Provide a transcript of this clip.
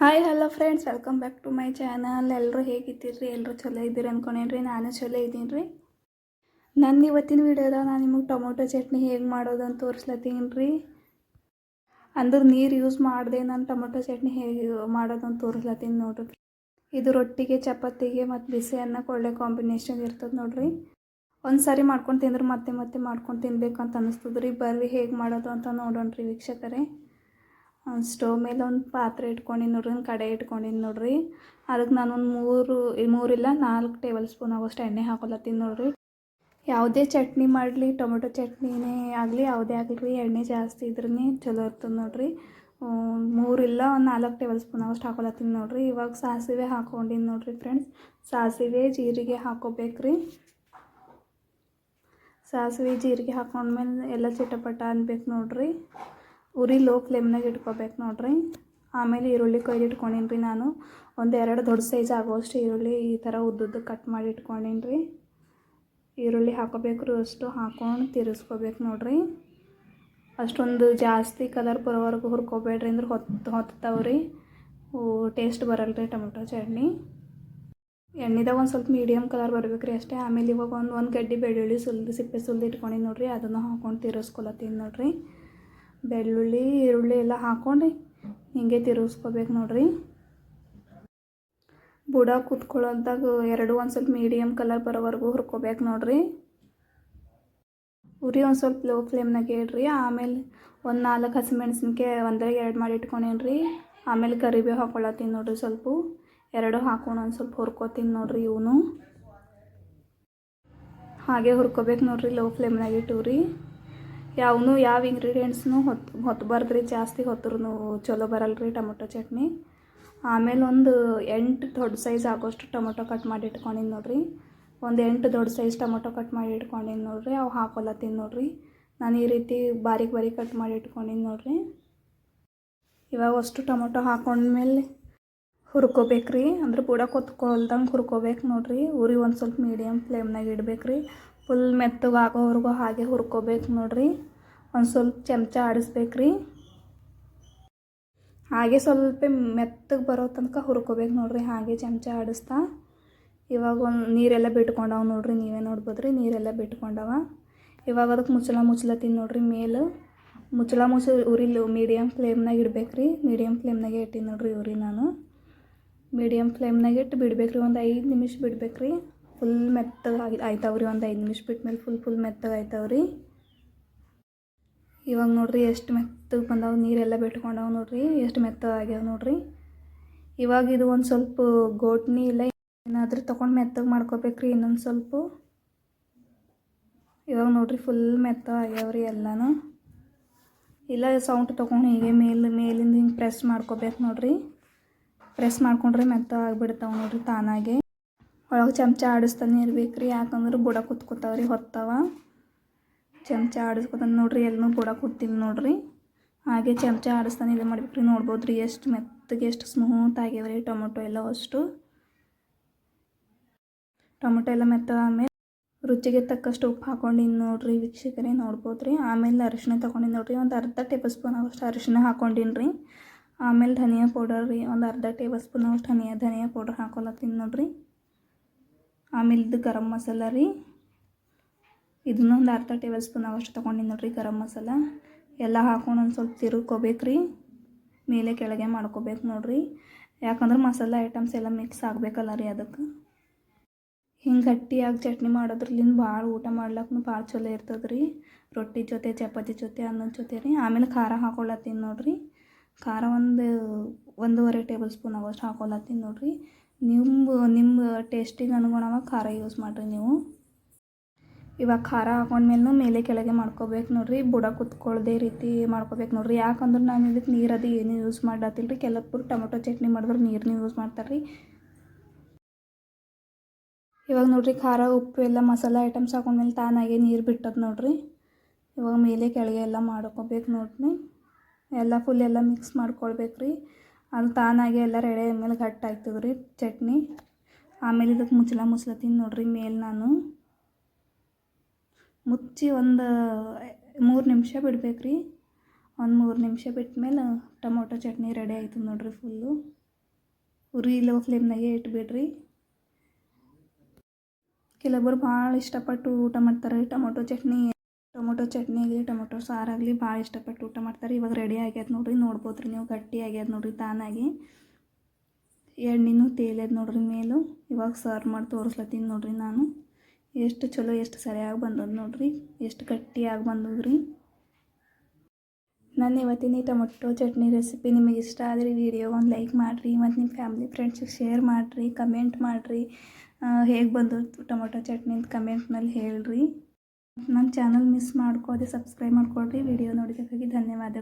Hi hello friends welcome back to my channel ಎಲ್ಲರೂ ಹೇಗಿದ್ದೀರಿ? ಎಲ್ಲರೂ ಚಲೋ ಇದ್ದೀರಿ ಅಂದ್ಕೊಂಡೇನ್ರಿ ನಾನು ಚಲೋ ಇದ್ದೀನಿ ರೀ ನನ್ನ ಇವತ್ತಿನ ವೀಡಿಯೋದಾಗ ನಾನು ನಿಮಗೆ ಟೊಮೊಟೊ ಚಟ್ನಿ ಹೇಗೆ ಮಾಡೋದು ಅಂತ ತೋರಿಸ್ಲತ್ತೀನಿ ರೀ ಅಂದ್ರೆ ನೀರು ಯೂಸ್ ಮಾಡಿದೆ ನಾನು ಟೊಮೊಟೊ ಚಟ್ನಿ ಹೇಗೆ ಮಾಡೋದು ಅಂತ ತೋರಿಸ್ಲತ್ತೀನಿ ನೋಡ್ರಿ. ಇದು ರೊಟ್ಟಿಗೆ, ಚಪಾತಿಗೆ ಮತ್ತು ಬಿಸಿ ಅನ್ನಕ್ಕೆ ಒಳ್ಳೆ ಕಾಂಬಿನೇಷನ್ ಇರ್ತದೆ ನೋಡ್ರಿ. ಒಂದು ಸಾರಿ ಮಾಡ್ಕೊಂಡು ತಿಂದ್ರೆ ಮತ್ತೆ ಮತ್ತೆ ಮಾಡ್ಕೊಂಡು ತಿನ್ಬೇಕಂತ ಅನ್ನಿಸ್ತದೆ ರೀ ಬರ್ರಿ ಹೇಗೆ ಮಾಡೋದು ಅಂತ ನೋಡೋಣ ರೀ ವೀಕ್ಷಕರೇ. ಸ್ಟವ್ ಮೇಲೆ ಒಂದು ಪಾತ್ರೆ ಇಟ್ಕೊಂಡಿನಿ ನೋಡ್ರಿ, ಒಂದು ಕಡೆ ಇಟ್ಕೊಂಡಿನಿ ನೋಡ್ರಿ. ಅದಕ್ಕೆ ನಾನೊಂದು ಮೂರು ಮೂರಿಲ್ಲ, ನಾಲ್ಕು ಟೇಬಲ್ ಸ್ಪೂನ್ ಆಗೋಷ್ಟು ಎಣ್ಣೆ ಹಾಕೊಲತ್ತೀನಿ ನೋಡ್ರಿ. ಯಾವುದೇ ಚಟ್ನಿ ಮಾಡಲಿ, ಟೊಮೆಟೊ ಚಟ್ನಿನೇ ಆಗಲಿ, ಯಾವುದೇ ಆಗಲಿ ಎಣ್ಣೆ ಜಾಸ್ತಿ ಇದ್ರೇ ಚಲೋ ಇರ್ತದೆ ನೋಡ್ರಿ. ಮೂರಿಲ್ಲ, ಒಂದು ನಾಲ್ಕು ಟೇಬಲ್ ಸ್ಪೂನ್ ಆಗೋಷ್ಟು ಹಾಕೊಳತ್ತೀನಿ ನೋಡ್ರಿ. ಇವಾಗ ಸಾಸಿವೆ ಹಾಕೊಂಡಿನಿ ನೋಡ್ರಿ ಫ್ರೆಂಡ್ಸ್ ಸಾಸಿವೆ ಜೀರಿಗೆ ಹಾಕೋಬೇಕ್ರಿ. ಸಾಸಿವೆ ಜೀರಿಗೆ ಹಾಕೊಂಡ್ಮೇಲೆ ಎಲ್ಲ ಚಿಟಪಟ ಅನ್ಬೇಕು ನೋಡ್ರಿ. ಉರಿ ಲೋ ಫ್ಲೇಮ್ನಾಗ ಇಟ್ಕೋಬೇಕು ನೋಡ್ರಿ. ಆಮೇಲೆ ಈರುಳ್ಳಿ ಕೊಯ್ದು ಇಟ್ಕೊಂಡಿನಿ ರೀ ನಾನು. ಒಂದು ಎರಡು ದೊಡ್ಡ ಸೈಜ್ ಆಗೋಷ್ಟು ಈರುಳ್ಳಿ ಈ ಥರ ಉದ್ದುದ್ದು ಕಟ್ ಮಾಡಿ ಇಟ್ಕೊಂಡಿನಿ ರೀ. ಈರುಳ್ಳಿ ಹಾಕೋಬೇಕು ಅಷ್ಟು ಹಾಕೊಂಡು ತಿರ್ಸ್ಕೋಬೇಕು ನೋಡ್ರಿ. ಅಷ್ಟೊಂದು ಜಾಸ್ತಿ ಕಲರ್ ಬರೋವರೆಗೂ ಹುರ್ಕೋಬೇಡ್ರಿ ಅಂದ್ರೆ ಹೊತ್ತು ಹೊತ್ತಾವ್ರಿ ಟೇಸ್ಟ್ ಬರಲ್ಲ ರೀ ಟೊಮೆಟೊ ಚಟ್ನಿ. ಎಣ್ಣೆದಾಗ ಒಂದು ಸ್ವಲ್ಪ ಮೀಡಿಯಮ್ ಕಲರ್ ಬರ್ಬೇಕು ರೀ ಅಷ್ಟೇ. ಆಮೇಲೆ ಇವಾಗ ಒಂದು ಒಂದು ಗಡ್ಡೆ ಬೆಳ್ಳುಳ್ಳಿ ಸುಲ್ದು, ಸಿಪ್ಪೆ ಸುಲ್ದು ಇಟ್ಕೊಂಡಿನಿ ನೋಡ್ರಿ. ಅದನ್ನು ಹಾಕೊಂಡು ತಿರ್ಸ್ಕೊಲತ್ತೀನಿ ನೋಡ್ರಿ. ಬೆಳ್ಳುಳ್ಳಿ, ಈರುಳ್ಳಿ ಎಲ್ಲ ಹಾಕೊಂಡು ಹಿಂಗೆ ತಿರುಗಿಸ್ಕೋಬೇಕು ನೋಡ್ರಿ. ಬುಡ ಕುತ್ಕೊಳ್ಳೋದಾಗ ಎರಡು ಒಂದು ಸ್ವಲ್ಪ ಮೀಡಿಯಮ್ ಕಲರ್ ಬರೋವರೆಗೂ ಹುರ್ಕೋಬೇಕು ನೋಡ್ರಿ. ಉರಿ ಒಂದು ಸ್ವಲ್ಪ ಲೋ ಫ್ಲೇಮ್ನಾಗೆ ಇಡ್ರಿ. ಆಮೇಲೆ ಒಂದು ನಾಲ್ಕು ಹಸಿಮೆಣ್ಸಿನ್ಕಾಯಿ ಒಂದ್ರಾಗ ಎರಡು ಮಾಡಿ ಇಟ್ಕೊಂಡೇನ್ರಿ. ಆಮೇಲೆ ಕರಿಬೇವು ಹಾಕೊಳತ್ತೀನಿ ನೋಡ್ರಿ ಸ್ವಲ್ಪ. ಎರಡು ಹಾಕೊಂಡು ಒಂದು ಸ್ವಲ್ಪ ಹುರ್ಕೋತೀನಿ ನೋಡ್ರಿ ಇವನು. ಹಾಗೆ ಹುರ್ಕೋಬೇಕು ನೋಡ್ರಿ ಲೋ ಫ್ಲೇಮ್ನಾಗ ಇಟ್ಟು ರೀ ಯಾವನು ಯಾವ ಇಂಗ್ರೀಡಿಯೆಂಟ್ಸ್ನು ಹೊತ್ತು ಹೊತ್ತು ಬರ್ದ್ರಿ ಜಾಸ್ತಿ ಹೊತ್ತರೂ ಚಲೋ ಬರಲ್ಲ ರೀ ಟೊಮೊಟೊ ಚಟ್ನಿ. ಆಮೇಲೆ ಒಂದು ಎಂಟು ದೊಡ್ಡ ಸೈಜ್ ಆಗೋಷ್ಟು ಟೊಮೊಟೊ ಕಟ್ ಮಾಡಿ ಇಟ್ಕೊಂಡಿನಿ ನೋಡ್ರಿ. ಒಂದು ಎಂಟು ದೊಡ್ಡ ಸೈಜ್ ಟೊಮೊಟೊ ಕಟ್ ಮಾಡಿ ಇಟ್ಕೊಂಡಿನಿ ನೋಡ್ರಿ. ಅವು ಹಾಕೊಲತ್ತೀನಿ ನೋಡ್ರಿ. ನಾನು ಈ ರೀತಿ ಬಾರಿಕ್ ಬಾರಿ ಕಟ್ ಮಾಡಿ ಇಟ್ಕೊಂಡಿನಿ ನೋಡ್ರಿ. ಇವಾಗ ಅಷ್ಟು ಟೊಮೊಟೊ ಹಾಕೊಂಡ್ಮೇಲೆ ಹುರ್ಕೋಬೇಕ್ರಿ. ಅಂದ್ರೆ ಬುಡ ಕೊತ್ಕೊಲ್ದಂಗೆ ಹುರ್ಕೋಬೇಕು ನೋಡ್ರಿ. ಉರಿ ಒಂದು ಸ್ವಲ್ಪ ಮೀಡಿಯಮ್ ಫ್ಲೇಮ್ನಾಗ ರೀ ಫುಲ್ ಮೆತ್ತಗೆ ಆಗೋವರೆಗೂ ಹಾಗೆ ಹುರ್ಕೋಬೇಕು ನೋಡ್ರಿ. ಒಂದು ಸ್ವಲ್ಪ ಚಮಚ ಆಡಿಸ್ಬೇಕು ರೀ ಹಾಗೆ ಸ್ವಲ್ಪ ಮೆತ್ತಗೆ ಬರೋ ತನಕ ಹುರ್ಕೋಬೇಕು ನೋಡ್ರಿ, ಹಾಗೆ ಚಮಚ ಆಡಿಸ್ತಾ. ಇವಾಗ ಒಂದು ನೀರೆಲ್ಲ ಬಿಟ್ಕೊಂಡವ ನೋಡ್ರಿ, ನೀವೇ ನೋಡ್ಬೋದು ರೀ ನೀರೆಲ್ಲ ಬಿಟ್ಕೊಂಡವ. ಇವಾಗ ಅದಕ್ಕೆ ಮುಚ್ಚಳ ಮುಚ್ಚಲತ್ತೀನಿ ನೋಡ್ರಿ ಮೇಲೆ. ಮುಚ್ಚಳ ಮುಚ್ಚ ಉರಿ ಮೀಡಿಯಮ್ ಫ್ಲೇಮ್ನಾಗ ಇಡ್ಬೇಕು ರೀ ಮೀಡಿಯಮ್ ಫ್ಲೇಮ್ನಾಗೆ ಇಟ್ಟಿನಿ ನೋಡ್ರಿ ಉರಿ ನಾನು. ಮೀಡಿಯಮ್ ಫ್ಲೇಮ್ನಾಗೆ ಇಟ್ಟು ಬಿಡ್ಬೇಕು ರೀ ಒಂದು ಐದು ನಿಮಿಷ ಬಿಡ್ಬೇಕು ರೀ ಫುಲ್ ಮೆತ್ತಗೆ ಆಗಿ ಆಯ್ತಾವ ರೀ ಒಂದು ಐದು ನಿಮಿಷ ಬಿಟ್ಮೇಲೆ ಫುಲ್ ಫುಲ್ ಮೆತ್ತಗೆ ಆಯ್ತಾವ್ರಿ ಇವಾಗ ನೋಡ್ರಿ ಎಷ್ಟು ಮೆತ್ತಗೆ ಬಂದಾವ, ನೀರೆಲ್ಲ ಬಿಟ್ಕೊಂಡವ್ ನೋಡ್ರಿ, ಎಷ್ಟು ಮೆತ್ತಗೆ ಆಗ್ಯಾವ ನೋಡ್ರಿ. ಇವಾಗ ಇದು ಒಂದು ಸ್ವಲ್ಪ ಗೋಟ್ನಿ ಇಲ್ಲ, ಏನಾದರೂ ತೊಗೊಂಡು ಮೆತ್ತಗೆ ಮಾಡ್ಕೋಬೇಕ್ರಿ ಇನ್ನೊಂದು ಸ್ವಲ್ಪ. ಇವಾಗ ನೋಡ್ರಿ ಫುಲ್ ಮೆತ್ತಗೆ ಆಗ್ಯಾವ್ರಿ ಎಲ್ಲನೂ. ಇಲ್ಲ, ಸೌಂಡ್ ತೊಗೊಂಡು ಹೀಗೆ ಮೇಲೆ, ಮೇಲಿಂದ ಹಿಂಗೆ ಪ್ರೆಸ್ ಮಾಡ್ಕೋಬೇಕು ನೋಡ್ರಿ. ಪ್ರೆಸ್ ಮಾಡ್ಕೊಂಡ್ರೆ ಮೆತ್ತ ಆಗಿಬಿಡ್ತಾವೆ ನೋಡ್ರಿ ತಾನಾಗೆ. ಒಳಗೆ ಚಮಚ ಆಡಿಸ್ತಾನೆ ಇರ್ಬೇಕು ರೀ ಯಾಕಂದ್ರೆ ಬುಡ ಕುತ್ಕೋತಾವ್ರಿ ಹೊತ್ತಾವ. ಚಮಚ ಆಡಿಸ್ಕೊತಾನೆ ನೋಡ್ರಿ ಎಲ್ಲೂ ಬುಡ ಕೂತಿಲ್ಲ ನೋಡ್ರಿ. ಹಾಗೆ ಚಮಚ ಆಡಿಸ್ತಾನೆ ಇದು ಮಾಡ್ಬೇಕು ರೀ ನೋಡ್ಬೋದು ರೀ ಎಷ್ಟು ಮೆತ್ತಗೆ, ಎಷ್ಟು ಸ್ಮೂತ್ ಆಗ್ಯಾವ್ರಿ ಟೊಮೊಟೊ ಎಲ್ಲ ಅಷ್ಟು. ಟೊಮೊಟೊ ಎಲ್ಲ ಮೆತ್ತದ ಆಮೇಲೆ ರುಚಿಗೆ ತಕ್ಕಷ್ಟು ಉಪ್ಪು ಹಾಕೊಂಡಿನಿ ನೋಡ್ರಿ ವೀಕ್ಷಕರೇ ನೋಡ್ಬೋದು ರೀ ಆಮೇಲೆ ಅರಿಶಿನ ತೊಗೊಂಡಿನಿ ನೋಡ್ರಿ, ಒಂದು ಅರ್ಧ ಟೇಬಲ್ ಸ್ಪೂನ್ ಆಗೋಷ್ಟು ಅರಿಶಿನ ಹಾಕೊಂಡಿನಿ ರೀ ಆಮೇಲೆ ಧನಿಯಾ ಪೌಡರ್ ರೀ, ಒಂದು ಅರ್ಧ ಟೇಬಲ್ ಸ್ಪೂನ್ ಅಷ್ಟು ಧನಿಯಾ ಧನಿಯಾ ಪೌಡರ್ ಹಾಕೊಲತ್ತೀನಿ ನೋಡ್ರಿ. ಆಮೇಲೆ ಇದು ಗರಂ ಮಸಾಲ ರೀ. ಇದನ್ನ ಒಂದು ಅರ್ಧ ಟೇಬಲ್ ಸ್ಪೂನ್ ಅವಷ್ಟು ತೊಗೊಂಡಿನಿ ನೋಡ್ರಿ ಗರಂ ಮಸಾಲ. ಎಲ್ಲ ಹಾಕೊಂಡು ಒಂದು ಸ್ವಲ್ಪ ತಿರುಗ್ಕೋಬೇಕು ರೀ. ಮೇಲೆ ಕೆಳಗೆ ಮಾಡ್ಕೋಬೇಕು ನೋಡ್ರಿ. ಯಾಕಂದ್ರೆ ಮಸಾಲ ಐಟಮ್ಸ್ ಎಲ್ಲ ಮಿಕ್ಸ್ ಆಗಬೇಕಲ್ಲ ರೀ ಅದಕ್ಕೆ. ಹಿಂಗೆ ಗಟ್ಟಿಯಾಗಿ ಚಟ್ನಿ ಮಾಡೋದ್ರಲ್ಲಿಂದ ಭಾಳ ಊಟ ಮಾಡ್ಲಕ್ಕೂ ಭಾಳ ಚಲೋ ಇರ್ತದೆ ರೀ. ರೊಟ್ಟಿ ಜೊತೆ, ಚಪಾತಿ ಜೊತೆ, ಅನ್ನದ ಜೊತೆ ರೀ. ಆಮೇಲೆ ಖಾರ ಹಾಕೊಳತ್ತೀನಿ ನೋಡ್ರಿ. ಖಾರ ಒಂದು ಒಂದೂವರೆ ಟೇಬಲ್ ಸ್ಪೂನ್ ಅವಷ್ಟು ಹಾಕೊಳತ್ತೀನಿ ನೋಡ್ರಿ. ನಿಮ್ಮ ನಿಮ್ಮ ಟೇಸ್ಟಿಗೆ ಅನುಗುಣವಾಗಿ ಖಾರ ಯೂಸ್ ಮಾಡಿರಿ ನೀವು. ಇವಾಗ ಖಾರ ಹಾಕೊಂಡ್ಮೇಲೆ ಮೇಲೆ ಕೆಳಗೆ ಮಾಡ್ಕೋಬೇಕು ನೋಡ್ರಿ. ಬುಡ ಕುತ್ಕೊಳ್ಳದೆ ರೀತಿ ಮಾಡ್ಕೋಬೇಕು ನೋಡ್ರಿ. ಯಾಕಂದ್ರೆ ನಾನು ಇದಕ್ಕೆ ನೀರದು ಏನು ಯೂಸ್ ಮಾಡತ್ತಿಲ್ಲ ರೀ ಕೆಲವೊಬ್ಬರು ಟೊಮೊಟೊ ಚಟ್ನಿ ಮಾಡಿದ್ರೆ ನೀರನ್ನ ಯೂಸ್ ಮಾಡ್ತಾರೆ ರೀ ಇವಾಗ ನೋಡ್ರಿ ಖಾರ, ಉಪ್ಪು ಎಲ್ಲ ಮಸಾಲೆ ಐಟಮ್ಸ್ ಹಾಕೊಂಡ್ಮೇಲೆ ತಾನಾಗೆ ನೀರು ಬಿಟ್ಟದ ನೋಡ್ರಿ. ಇವಾಗ ಮೇಲೆ ಕೆಳಗೆ ಎಲ್ಲ ಮಾಡ್ಕೋಬೇಕು ನೋಡ್ರಿ. ಎಲ್ಲ ಫುಲ್ ಎಲ್ಲ ಮಿಕ್ಸ್ ಮಾಡ್ಕೊಳ್ಬೇಕು ರೀ ಅದು ತಾನಾಗೆ ಎಲ್ಲ ರೆಡಿ ಮೇಲೆ ಗಟ್ಟಿ ಆಗ್ತದೆ ರೀ ಚಟ್ನಿ. ಆಮೇಲೆ ಇದಕ್ಕೆ ಮುಚ್ಚಲ ಮುಚ್ಚಲತ್ತೀನಿ ನೋಡ್ರಿ ಮೇಲೆ ನಾನು. ಮುಚ್ಚಿ ಒಂದು ಮೂರು ನಿಮಿಷ ಬಿಡ್ಬೇಕು ರೀ ಒಂದು ಮೂರು ನಿಮಿಷ ಬಿಟ್ಮೇಲೆ ಟೊಮೊಟೊ ಚಟ್ನಿ ರೆಡಿ ಆಯ್ತು ನೋಡ್ರಿ ಫುಲ್ಲು. ಉರಿ ಲೋ ಫ್ಲೇಮ್ನಾಗೆ ಇಟ್ಬಿಡ್ರಿ. ಕೆಲವೊಬ್ಬರು ಭಾಳ ಇಷ್ಟಪಟ್ಟು ಊಟ ಮಾಡ್ತಾರೆ ಟೊಮೊಟೊ ಚಟ್ನಿ. ಟೊಮೊಟೊ ಚಟ್ನಿ ಆಗಲಿ, ಟೊಮೊಟೊ ಸಾರಾಗಲಿ ಭಾಳ ಇಷ್ಟಪಟ್ಟು ಊಟ ಮಾಡ್ತಾರೆ. ಇವಾಗ ರೆಡಿ ಆಗ್ಯದ ನೋಡ್ರಿ ನೋಡ್ಬೋದು ರೀ ನೀವು. ಗಟ್ಟಿ ಆಗ್ಯದ ನೋಡ್ರಿ, ತಾನಾಗಿ. ಎಣ್ಣೆನೂ ತೇಲ್ಯದ ನೋಡ್ರಿ ಮೇಲೂ. ಇವಾಗ ಸರ್ವ್ ಮಾಡಿ ತೋರಿಸ್ಲತ್ತೀನಿ ನೋಡ್ರಿ ನಾನು. ಎಷ್ಟು ಚಲೋ, ಎಷ್ಟು ಸರಿಯಾಗಿ ಬಂದದ ನೋಡ್ರಿ. ಎಷ್ಟು ಗಟ್ಟಿಯಾಗಿ ಬಂದದ್ರಿ ನಾನು ಇವತ್ತಿನ ಈ ಟೊಮೊಟೊ ಚಟ್ನಿ ರೆಸಿಪಿ ನಿಮಗೆ ಇಷ್ಟ ಆದರೆ ವಿಡಿಯೋ ಒಂದು ಲೈಕ್ ಮಾಡಿರಿ, ಮತ್ತು ನಿಮ್ಮ ಫ್ಯಾಮಿಲಿ ಫ್ರೆಂಡ್ಸಿಗೆ ಶೇರ್ ಮಾಡಿರಿ ಕಮೆಂಟ್ ಮಾಡಿರಿ. ಹೇಗೆ ಬಂದದ್ದು ಟೊಮೊಟೊ ಚಟ್ನಿ ಅಂತ ಕಮೆಂಟ್ನಲ್ಲಿ ಹೇಳಿರಿ. ನನ್ನ ಚಾನಲ್ ಮಿಸ್ ಮಾಡ್ಕೋದೆ ಸಬ್ಸ್ಕ್ರೈಬ್ ಮಾಡ್ಕೊಳ್ರಿ ವಿಡಿಯೋ ನೋಡಿದ್ದಕ್ಕಾಗಿ ಧನ್ಯವಾದ